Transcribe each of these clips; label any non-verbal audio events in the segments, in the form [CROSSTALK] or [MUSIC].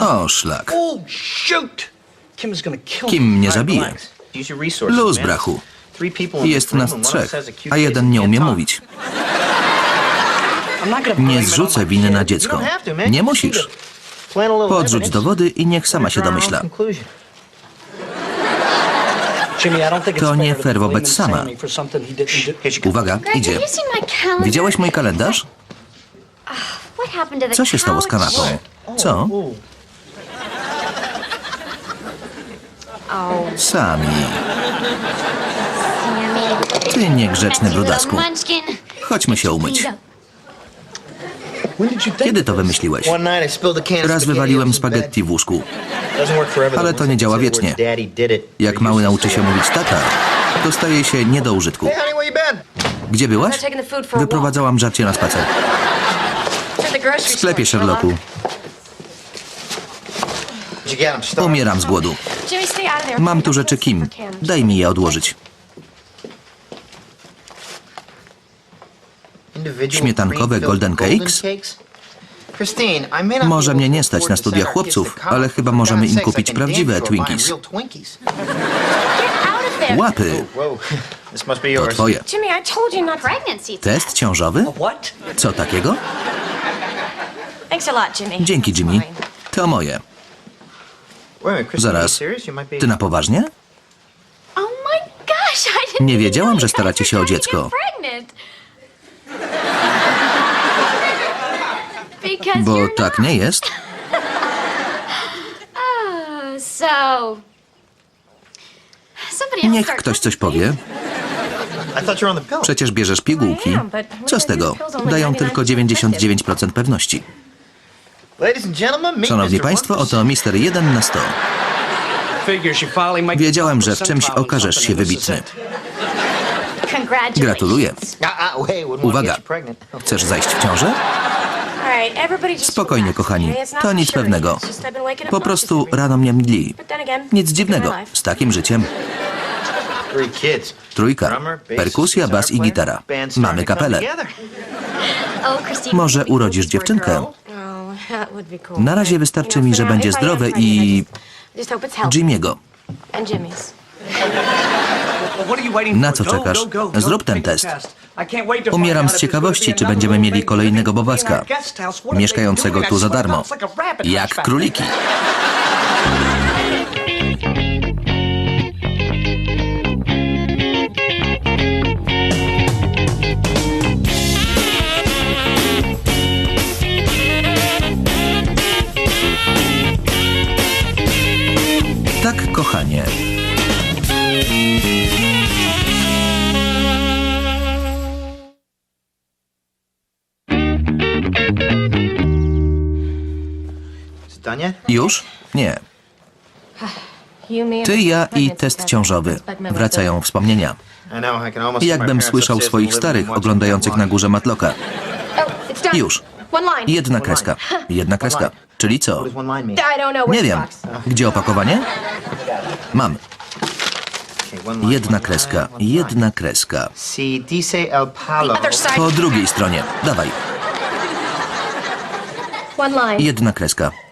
O, szlak. Oh, shoot! Kim is gonna kill Kim me. mnie zabije? Luz, brachu. Jest nas trzech, a jeden nie umie mówić. Nie zrzucę winy na dziecko. Nie musisz. Podrzuć do wody i niech sama się domyśla. To nie fair wobec sama. Uwaga, idzie. Widziałeś mój kalendarz? Co się stało z kanapą? Co? Oh, Sami. Sammy. Ty niegrzeczny brudasku. Chodźmy się umyć. Kiedy to wymyśliłeś? Raz wywaliłem spaghetti w łóżku. Ale to nie działa wiecznie. Jak mały nauczy się mówić tata, to staje się nie do użytku. Gdzie byłaś? Wyprowadzałam żarcie na spacer. W sklepie Sherlocku. Umieram z głodu. Mam tu rzeczy Kim. Daj mi je odłożyć. Śmietankowe Golden Cakes? Może mnie nie stać na to chłopców, ale chyba możemy im kupić prawdziwe Twinkies. Łapy. To twoje. Test ciążowy? Co takiego? Thanks a lot, Jimmy. Dzięki, Jimmy. To moje. Zaraz. Ty na poważnie? Oh my gosh, I didn't Nie wiedziałam, że staracie się o dziecko. Bo tak nie jest. [LAUGHS] Oh, so. Niech ktoś coś powie. Przecież bierzesz pigułki. Co z tego? Dają tylko 99% pewności. Szanowni. Państwo, 1%. oto Mister 1 na 100. Figures you finally make Wiedziałem, że w czymś okażesz się wybitny. Gratuluję. Ah, ah, to Uwaga. [LAUGHS] Chcesz zajść w ciążę? Spokojnie, kochani. To nic pewnego. Po prostu rano mnie mdli. Nic dziwnego z takim życiem. Trójka. Perkusja, bas i gitara. Mamy kapelę. Oh, Może urodzisz dziewczynkę. Na razie wystarczy mi, że będzie if I waiting Na co czekasz? Zrób ten test. Umieram z ciekawości, czy będziemy mieli kolejnego bobaska. Mieszkającego tu za darmo. Jak króliki. Już? Nie. Ty, ja i test ciążowy. Wracają wspomnienia. Jakbym słyszał swoich starych oglądających na górze matloka. Oh. Już. Jedna kreska. [LAUGHS] Jedna kreska. Czyli co? Nie wiem. Gdzie opakowanie? Mam. Jedna kreska. Jedna kreska. Po drugiej stronie. Dawaj. Jedna kreska.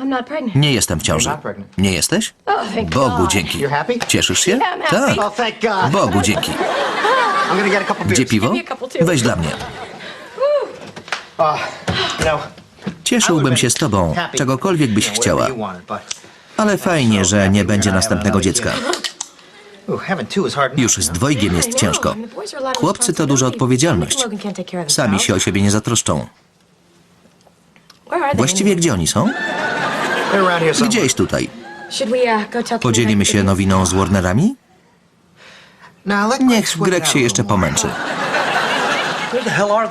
I'm not pregnant. Nie jestem w ciąży. You're not pregnant. Nie jesteś? Oh, thank Bogu God. dzięki. Cieszysz się? Tak. Oh. Bogu dzięki. Gdzie piwo? Weź dla mnie. Oh, know, Cieszyłbym się z tobą, czegokolwiek byś chciała. Ale fajnie, że nie będzie następnego dziecka. Już z dwojgiem jest ciężko. Chłopcy to duża odpowiedzialność. Sami się o siebie nie zatroszczą. Właściwie gdzie oni są? Gdzieś tutaj. uh, Podzielimy się nowiną z Warnerami? Niech Greg się jeszcze pomęczy.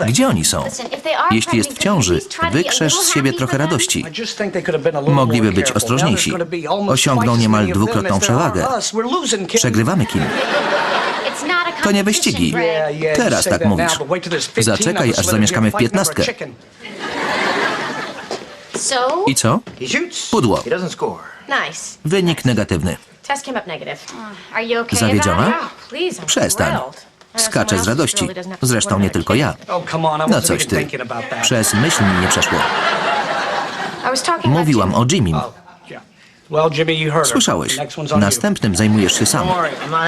Gdzie oni są? Jeśli jest w ciąży, wykrzesz z siebie trochę radości. Mogliby być ostrożniejsi. Osiągną niemal dwukrotną przewagę. Przegrywamy kim? To nie wyścigi. Teraz tak mówisz. now, but wait till there's 15 Zaczekaj, aż zamieszkamy w piętnastkę. So? I co? Pudło. Nice. Wynik negatywny. Test came up negative. Are you okay Zawiedziona? about it? Oh, please, I'm Przestań. thrilled. Skaczę z radości. Zresztą nie tylko ja. Oh, No coś ty. Przez myśl mi nie przeszło. I was talking about Mówiłam o Jimim. Her. Słyszałeś. Następnym zajmujesz się sam.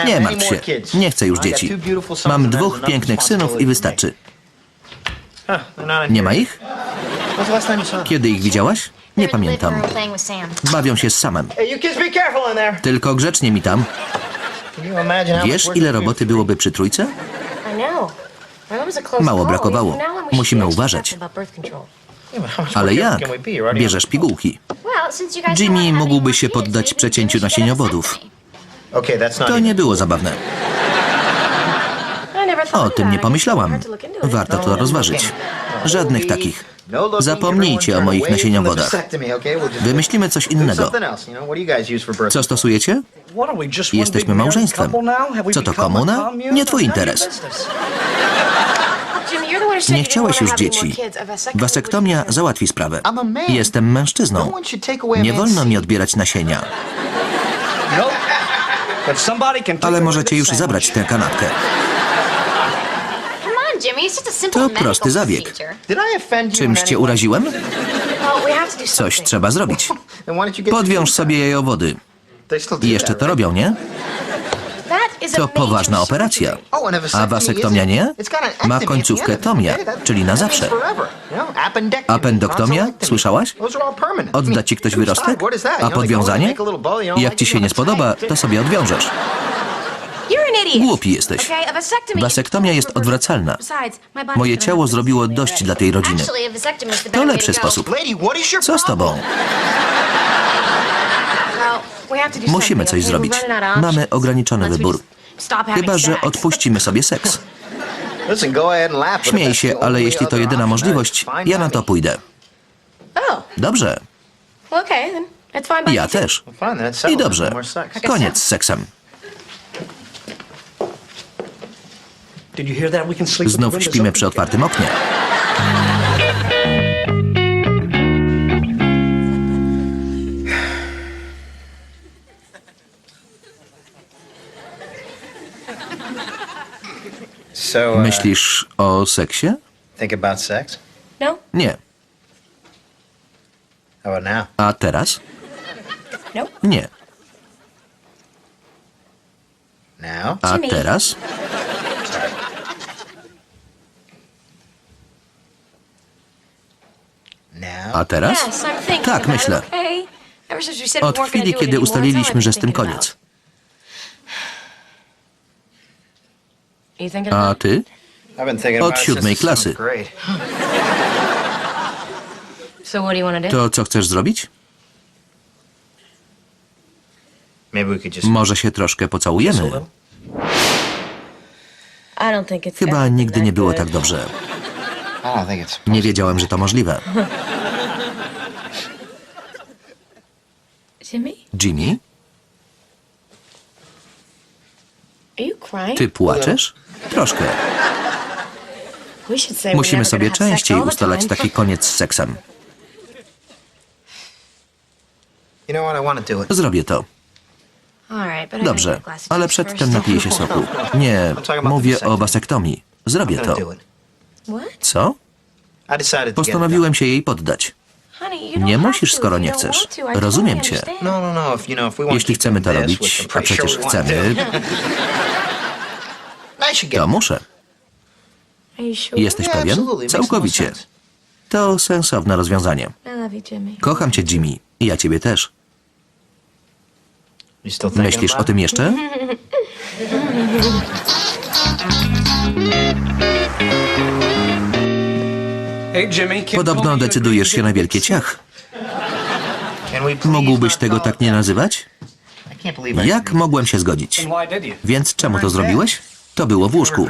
Nie martw się. Nie chcę już dzieci. Mam dwóch pięknych synów i wystarczy. Nie ma ich? Them? Kiedy ich widziałaś? Nie pamiętam. Bawią się z samem. Tylko grzecznie mi tam. Wiesz, ile roboty byłoby przy trójce? Mało brakowało. Musimy uważać. Ale jak? Bierzesz pigułki. Jimmy mógłby się poddać przecięciu nasieniowodów. To nie było zabawne. O tym nie pomyślałam. Warto to rozważyć. Żadnych takich. Zapomnijcie o moich nasieniowodach. Wymyślimy coś innego. Co stosujecie? Jesteśmy małżeństwem. Co to, komuna? Nie twój interes. Nie chciałeś już dzieci. Wasektomia załatwi sprawę. Jestem mężczyzną. Nie wolno mi odbierać nasienia. Ale możecie już zabrać tę kanapkę. Come on, Jimmy. It's just a simple To prosty zabieg. Czymś cię uraziłem? Coś trzeba zrobić. [LAUGHS] Podwiąż sobie jajowody. I jeszcze to robią, nie? To poważna operacja. Oh, a wasektomia nie? Ma końcówkę tomia, czyli na zawsze. tonsillectomy. Słyszałaś? Odda ci ktoś wyrostek? A podwiązanie? Jak ci się nie do. spodoba, to sobie odwiążesz. Głupi jesteś. Wasektomia jest odwracalna. Moje ciało zrobiło dość dla tej rodziny. To lepszy sposób. Co z tobą? Musimy coś zrobić. Mamy ograniczony wybór. Chyba, że odpuścimy sobie seks. [LAUGHS] Śmiej się, ale jeśli to jedyna możliwość, ja na to pójdę. Oh, Dobrze, ja też. I dobrze. Koniec z seksem. Did you hear that? We can sleep with the Znów śpimy przy otwartym oknie. Uh, Myślisz o seksie? think about sex? No? Nie. A teraz? No? Nie. A teraz? A teraz? Tak, myślę. Od chwili, kiedy ustaliliśmy, że z tym koniec. A ty? Od siódmej klasy. [LAUGHS] to co chcesz zrobić? Może się troszkę pocałujemy. Chyba nigdy nie było tak dobrze. [LAUGHS] I don't think it's... Nie wiedziałem, że to możliwe. Jimmy, Jimmy, are you crying? ty płaczesz? Troszkę. We should say we're Musimy never sobie gonna have sex częściej all the ustalać time. taki koniec z seksem. You know what? I want to do it. Zrobię to. All right, but I gotta Dobrze, get a glass of ale juice przedtem first. napiję się soku. [LAUGHS] Nie, mówię o wasektomii. Zrobię I'm to. gonna do it. What? Co? Postanowiłem się jej poddać. Nie musisz, to skoro nie chcesz. want to. I totally Rozumiem cię. No, no, no. Jeśli chcemy to robić, a przecież chcemy, [LAUGHS] I should get to it. muszę. Jesteś pewien? Całkowicie. To sensowne rozwiązanie. Kocham cię, Jimmy. I ja ciebie też. Thinking Myślisz o tym jeszcze? [LAUGHS] [LAUGHS] Podobno decydujesz się na wielkie ciach. Mógłbyś tego tak nie nazywać? Jak mogłem się zgodzić? Więc czemu to zrobiłeś? To było w łóżku.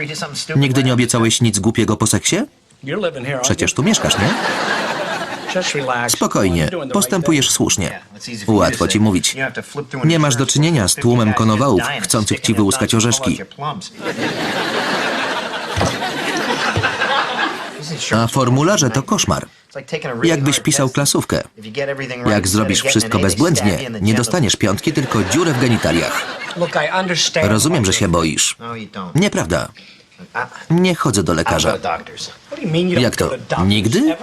Nigdy nie obiecałeś nic głupiego po seksie? Przecież tu mieszkasz, nie? Spokojnie, postępujesz słusznie. Łatwo ci mówić. Nie masz do czynienia z tłumem konowałów chcących ci wyłuskać orzeszki. A formularze to koszmar. Jakbyś pisał klasówkę. Jak zrobisz wszystko bezbłędnie, nie dostaniesz piątki, tylko dziurę w genitaliach. Rozumiem, że się boisz. No. Nieprawda. I, Nie chodzę do lekarza. Jak to? Nigdy?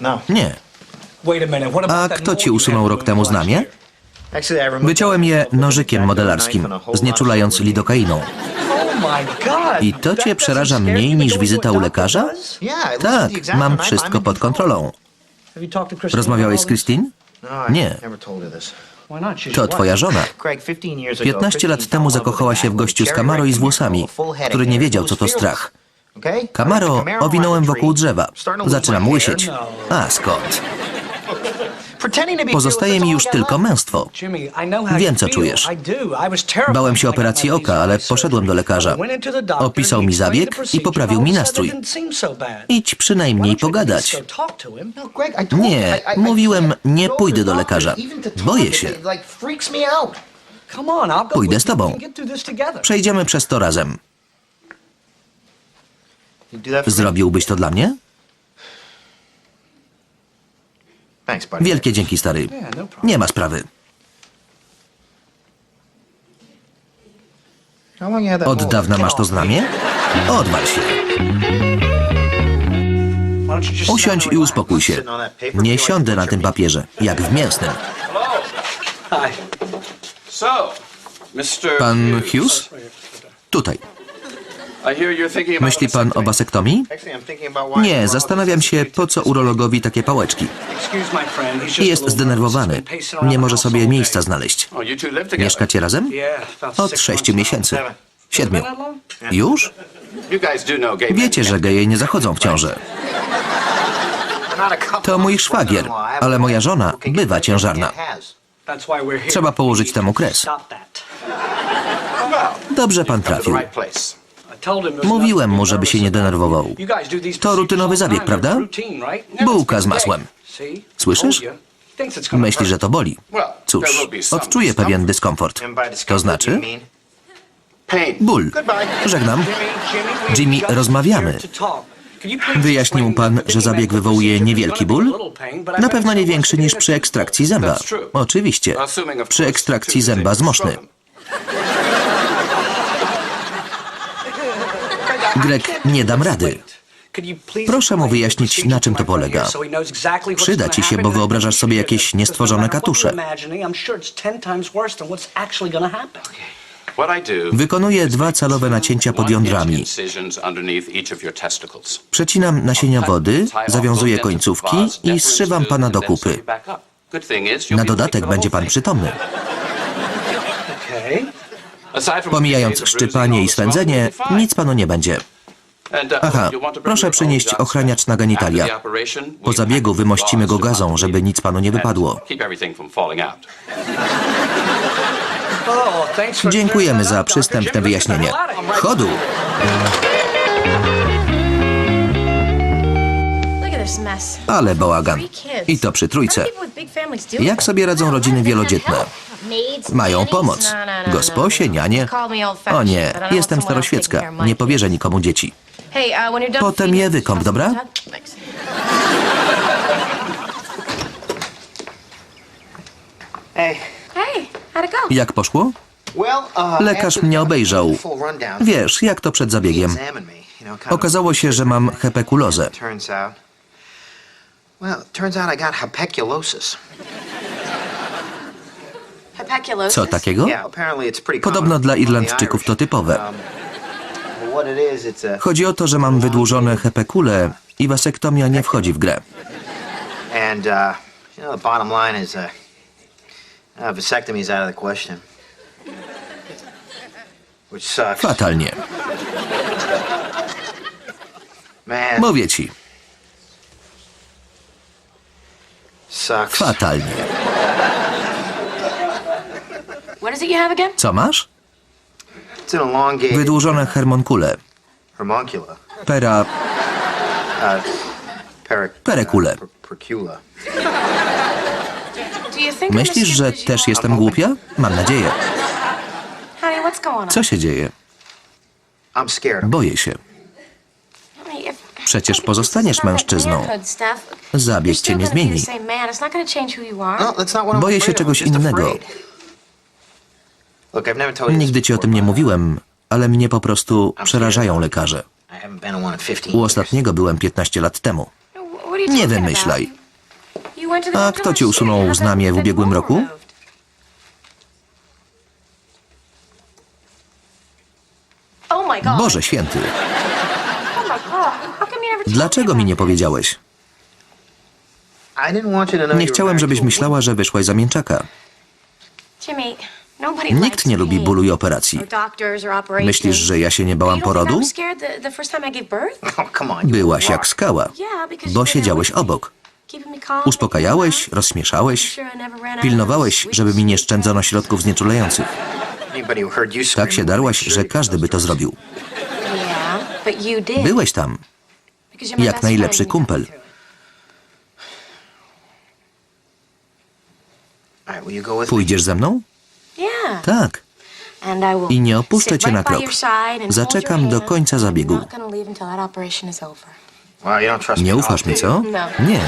No. Nie. A kto ci usunął rok temu znamie? Wyciąłem je nożykiem modelarskim, znieczulając lidokainą. I to cię przeraża mniej niż wizyta u lekarza? Tak, mam wszystko pod kontrolą. Rozmawiałeś z? Christine? No, Nie. To twoja żona. Craig, 15 years ago, 15 lat temu zakochała się w gościu z Camaro i z włosami, który nie wiedział, co to strach. Camaro owinąłem wokół drzewa. Zaczynam łysieć. A skąd? Pozostaje mi już tylko męstwo. Wiem, co czujesz. Bałem się operacji oka, ale poszedłem do lekarza. Opisał mi zabieg i poprawił mi nastrój. Idź przynajmniej pogadać. No, Nie, mówiłem, nie pójdę do lekarza. Boję się. Pójdę z tobą. Przejdziemy przez to razem. Zrobiłbyś to dla mnie? Thanks, buddy. Wielkie dzięki, stary. No. Nie ma sprawy. Od dawna masz to znamie? Odwal się. Usiądź i uspokój się. Nie siądę na tym papierze, jak w mięsnym. Pan Hughes? Tutaj. I hear you're thinking about Myśli pan o basektomii? Nie, zastanawiam się, po co urologowi takie pałeczki. Jest zdenerwowany. Nie może sobie miejsca znaleźć. Oh. Mieszkacie razem? Od sześciu miesięcy. Siedmiu. Już? Wiecie, że geje nie zachodzą w ciążę. To mój szwagier, ale moja żona bywa ciężarna. Trzeba położyć temu kres. Dobrze pan trafił. Mówiłem mu, żeby się nie denerwował. To rutynowy zabieg, prawda? Bułka z masłem. Słyszysz? Myśli, że to boli. Cóż, odczuję pewien dyskomfort. To znaczy? Ból. Żegnam. Jimmy, rozmawiamy. Wyjaśnił pan, że zabieg wywołuje niewielki ból? Na pewno nie większy niż przy ekstrakcji zęba. Oczywiście. Przy ekstrakcji zęba z moszny. Greg, nie dam rady. Proszę mu wyjaśnić, na czym to polega. Przyda ci się, bo wyobrażasz sobie jakieś niestworzone katusze. Wykonuję dwa calowe nacięcia pod jądrami. Przecinam nasienia wody, zawiązuję końcówki i zszywam pana do kupy. Na dodatek będzie pan przytomny. Pomijając szczypanie i swędzenie, nic panu nie będzie. uh, Aha, proszę przynieść ochraniacz na genitalia. Po zabiegu wymościmy go gazą, żeby nic panu nie wypadło. Dziękujemy za przystępne wyjaśnienie. Chodu! Ale bałagan. I to przy trójce. Jak sobie radzą rodziny wielodzietne? Mają pomoc. Gosposie, nianie. O nie, jestem staroświecka. Nie powierzę nikomu dzieci. Potem je toss dobra? it? Jak poszło? Uh, Lekarz mnie obejrzał. Wiesz, jak to przed zabiegiem. Okazało się, że mam hepekulozę. Well, turns out I got? Co takiego? Podobno dla Irlandczyków to typowe. Um, Chodzi o to, że mam wydłużone hepekule i wasektomia nie wchodzi w grę. and uh, you know, the bottom line is, uh, uh, vasectomy is out of the question, which sucks. Fatalnie. Man, Mówię ci, sucks. fatalnie. What is it you have again? Co masz? It's an elongated Wydłużone hermonkule. homuncula. Pera... Uh, peric- Perekule. uh, per- percula. Do you think I'm Myślisz, że stupid as you też are? jestem głupia? Mam nadzieję. Honey, what's going on? Co się dzieje? I'm scared. Boję się. Honey, if- Przecież pozostaniesz mężczyzną. Zabieg cię nie zmieni. No, that's not what I'm Boję afraid się of. I'm czegoś just innego. afraid. Nigdy ci o tym nie mówiłem, ale mnie po prostu przerażają lekarze. I haven't been in one in 15 U ostatniego byłem 15 lat temu. You Nie wymyślaj. A kto ci usunął znamie w ubiegłym roku? Oh. Boże święty, Oh dlaczego mi nie powiedziałeś? Nie chciałem, żebyś myślała, że wyszłaś za mięczaka. Nikt nie lubi bólu i operacji. Myślisz, że ja się nie bałam porodu? Oh, Byłaś jak skała, bo siedziałeś obok. Uspokajałeś, rozśmieszałeś, pilnowałeś, żeby mi nie szczędzono środków znieczulających. Tak się darłaś, że każdy by to zrobił. Byłeś tam, jak najlepszy kumpel. Pójdziesz ze mną? Yeah. Tak. And I nie opuszczę cię na krok. Zaczekam do końca zabiegu. Nie ufasz mi, co? No. Nie.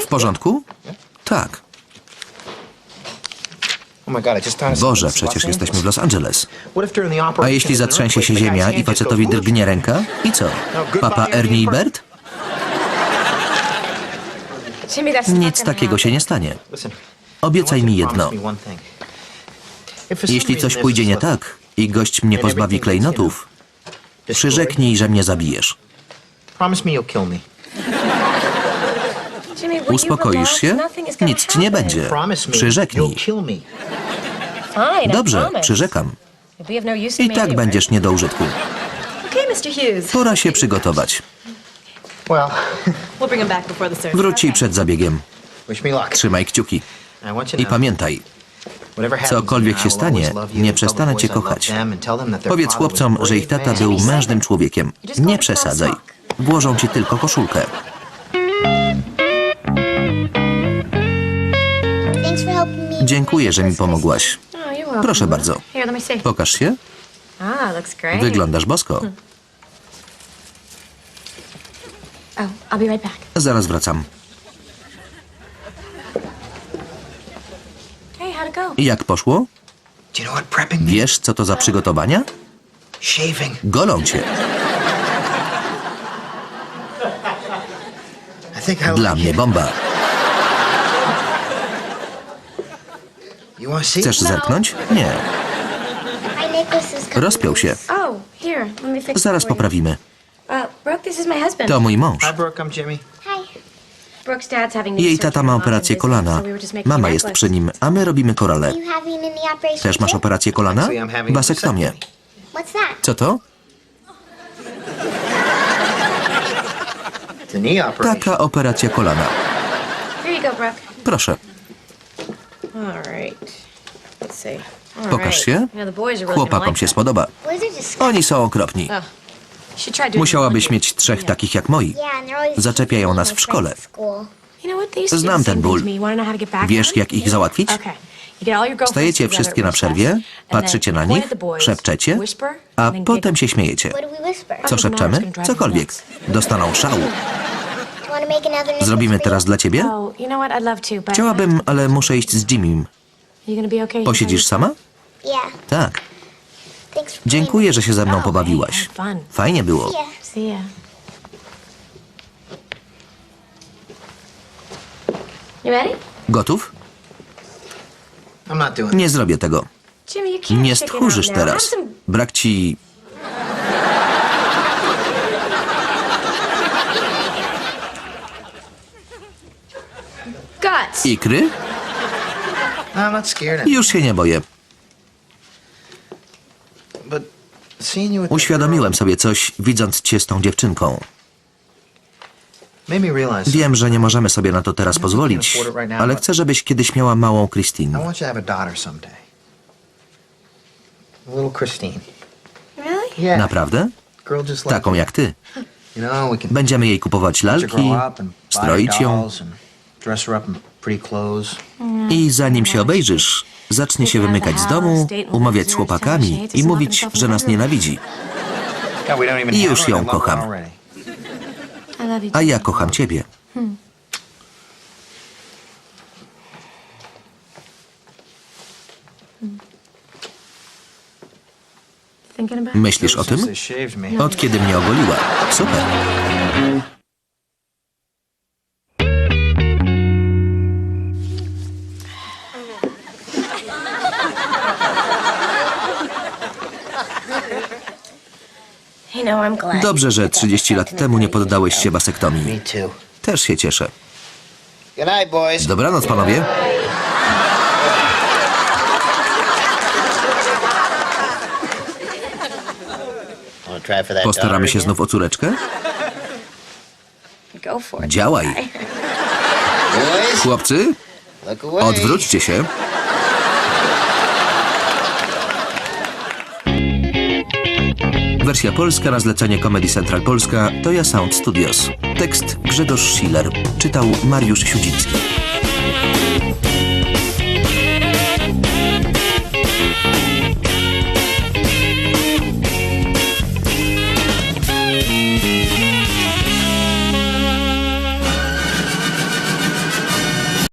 W porządku? Tak. Oh my God, I just thought of Boże, something. przecież jesteśmy w Los Angeles. A jeśli zatrzęsie się ziemia i facetowi drgnie ręka? I co? Papa Ernie i Bert? Nic takiego się nie stanie. Obiecaj mi jedno. Jeśli coś pójdzie nie tak i gość mnie pozbawi klejnotów, przyrzeknij, że mnie zabijesz. Promise me you'll kill me. Uspokoisz się? Nic ci nie będzie. Przyrzeknij. Dobrze, przyrzekam. I tak będziesz nie do użytku. Pora się przygotować. Wróci przed zabiegiem. Trzymaj kciuki. I pamiętaj, cokolwiek się stanie, nie przestanę cię kochać. powiedz chłopcom, że ich tata był mężnym człowiekiem. Nie przesadzaj. Włożą ci tylko koszulkę. Dziękuję, że mi pomogłaś. Oh. Proszę bardzo. Pokaż się. Ah. Wyglądasz bosko. Oh, right back. Zaraz wracam. Jak poszło? Wiesz, co to za przygotowania? Golą cię. Dla mnie bomba. You want to see? Chcesz zerknąć? Nie. Rozpiął się. Zaraz poprawimy. To mój mąż. Jej tata ma operację kolana. Mama jest przy nim, a my robimy korale. Też masz operację kolana? That? Co to? Taka operacja kolana. Proszę, All right. Let's see. All pokaż się. Chłopakom się spodoba. Oni są okropni. Oh, Musiałabyś mieć trzech takich jak moi. Zaczepiają nas w szkole. Znam ten ból. Wiesz, jak ich załatwić? Stajecie wszystkie na przerwie, patrzycie na nich, szepczecie, a potem się śmiejecie. Co szepczemy? Cokolwiek. Dostaną szału. Zrobimy teraz dla ciebie? Oh, you know what? I'd love to, but Chciałabym, ale muszę iść z Jimmym. You gonna be okay? Posiedzisz sama? Yeah. Tak. Thanks for Dziękuję, że się ze mną Oh, pobawiłaś. Fajnie było. Gotów? I'm not doing it. Nie zrobię tego. Jimmy, you can't Nie stchórzysz teraz. Brak ci... ikry? I'm not scared. Już się nie boję. But seeing you with that Uświadomiłem sobie coś, widząc cię z tą dziewczynką. made me realize. Wiem, że nie możemy sobie na to teraz pozwolić, ale chcę, żebyś kiedyś miała małą I Christine. want you to have a daughter someday. A little Christine. Really? Yeah. Naprawdę? Girl just like Taką jak ty. You know, we can Będziemy jej kupować lalki, stroić ją i zanim się obejrzysz, zacznie się wymykać z domu, umawiać z chłopakami i mówić, że nas nienawidzi. I już ją kocham. A ja kocham ciebie. Myślisz o tym? Od kiedy mnie ogoliła. Super. Dobrze, że 30 lat temu nie poddałeś się wasektomii. Me too. Też się cieszę. Good night, boys. Dobranoc, panowie. Postaramy się znów o córeczkę? Go for it. Działaj. Chłopcy, odwróćcie się. Wersja polska na zlecenie Comedy Central Polska to ja Sound Studios. Tekst Grzegorz Schiller. Czytał Mariusz Siudzicki.